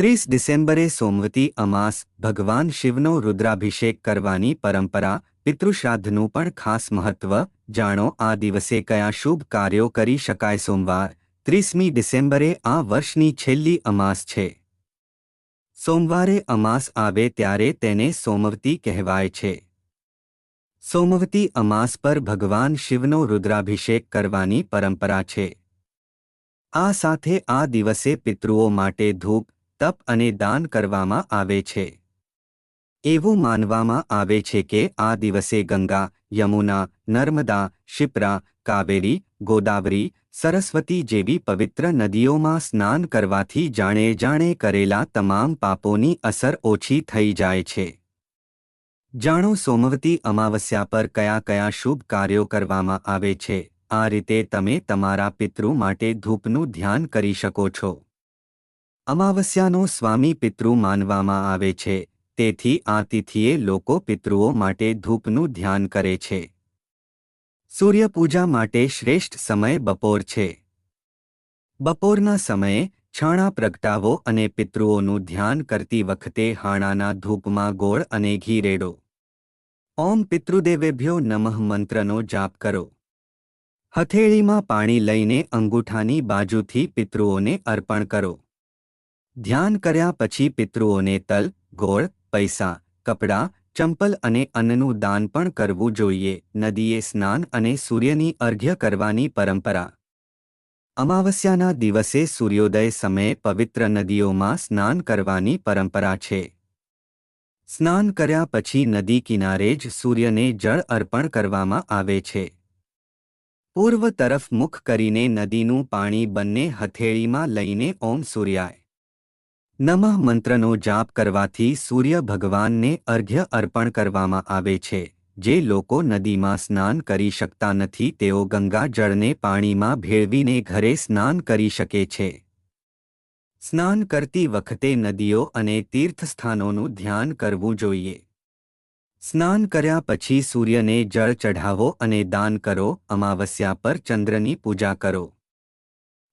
ત્રીસ ડિસેમ્બરે સોમવતી અમાસ ભગવાન શિવનો રુદ્રાભિષેક કરવાની પરંપરા પિતૃશ્રાદ્ધનું પણ ખાસ મહત્વ જાણો. આ દિવસે કયા શુભ કાર્યો કરી શકાય સોમવાર? ત્રીસમી ડિસેમ્બરે આ વર્ષની છેલ્લી અમાસ છે. સોમવારે અમાસ આવે ત્યારે તેને સોમવતી કહેવાય છે. સોમવતી અમાસ પર ભગવાન શિવનો રુદ્રાભિષેક કરવાની પરંપરા છે. આ સાથે આ દિવસે પિતૃઓ માટે ધૂપ તપ અને દાન કરવામાં આવે છે. એવું માનવામાં આવે છે કે આ દિવસે ગંગા, યમુના, નર્મદા, શિપ્રા, કાવેરી, ગોદાવરી, સરસ્વતી જેવી પવિત્ર નદીઓમાં સ્નાન કરવાથી જાણે જાણે કરેલા તમામ પાપોની અસર ઓછી થઈ જાય છે. જાણો સોમવતી અમાવસ્યા પર કયા કયા શુભ કાર્યો કરવામાં આવે છે. આ રીતે તમે તમારા પિતૃ માટે ધૂપનું ધ્યાન કરી શકો છો. અમાવસ્યાનો સ્વામી પિતૃ માનવામાં આવે છે, તેથી આ તિથિએ લોકો પિતૃઓ માટે ધૂપનું ધ્યાન કરે છે. સૂર્યપૂજા માટે શ્રેષ્ઠ સમય બપોર છે. બપોરના સમયે છાણા પ્રગટાવો અને પિતૃઓનું ધ્યાન કરતી વખતે હાણાના ધૂપમાં ગોળ અને ઘી રેડો. ઓમ પિતૃદેવેભ્યો નમઃ મંત્રનો જાપ કરો. હથેળીમાં પાણી લઈને અંગૂઠાની બાજુથી પિતૃઓને અર્પણ કરો. ધ્યાન કર્યા પછી પિતૃઓને તલ, ગોળ, પૈસા, કપડાં, ચંપલ અને અન્નનું દાન પણ કરવું જોઈએ. નદીએ સ્નાન અને સૂર્યની અર્ઘ્ય કરવાની પરંપરા. અમાવસ્યાના દિવસે સૂર્યોદય સમયે પવિત્ર નદીઓમાં સ્નાન કરવાની પરંપરા છે. સ્નાન કર્યા પછી નદી કિનારે જ સૂર્યને જળ અર્પણ કરવામાં આવે છે. પૂર્વ તરફ મુખ કરીને નદીનું પાણી બંને હથેળીમાં લઈને ઓમ સૂર્યાય. નમઃ મંત્રનો જાપ કરવાથી સૂર્ય ભગવાનને અર્ઘ્ય અર્પણ કરવામાં આવે છે. જે લોકો નદીમાં સ્નાન કરી શકતા નથી, તેઓ ગંગા જળને પાણીમાં ભેળવીને ઘરે સ્નાન કરી શકે છે. સ્નાન કરતી વખતે નદીઓ અને તીર્થસ્થાનોનું ધ્યાન કરવું જોઈએ. સ્નાન કર્યા પછી સૂર્યને જળ ચઢાવો અને દાન કરો. અમાવસ્યા પર ચંદ્રની પૂજા કરો.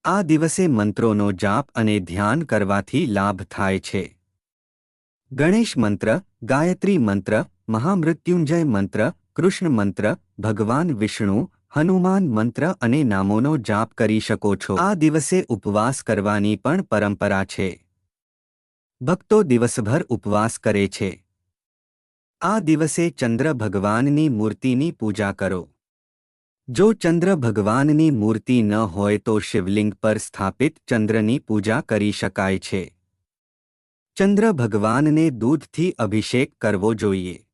આ દિવસે મંત્રોનો જાપ અને ધ્યાન કરવાથી લાભ થાય છે. ગણેશ મંત્ર, ગાયત્રી મંત્ર, મહામૃત્યુંજય મંત્ર, કૃષ્ણ મંત્ર, ભગવાન વિષ્ણુ, હનુમાન મંત્ર અને નામોનો જાપ કરી શકો છો. આ દિવસે ઉપવાસ કરવાની પણ પરંપરા છે. ભક્તો દિવસભર ઉપવાસ કરે છે. આ દિવસે ચંદ્ર ભગવાનની મૂર્તિની પૂજા કરો. જો ચંદ્ર ભગવાનની મૂર્તિ ન હોય તો શિવલિંગ પર સ્થાપિત ચંદ્રની પૂજા કરી શકાય છે. ચંદ્ર ભગવાનને દૂધથી અભિષેક કરવો જોઈએ.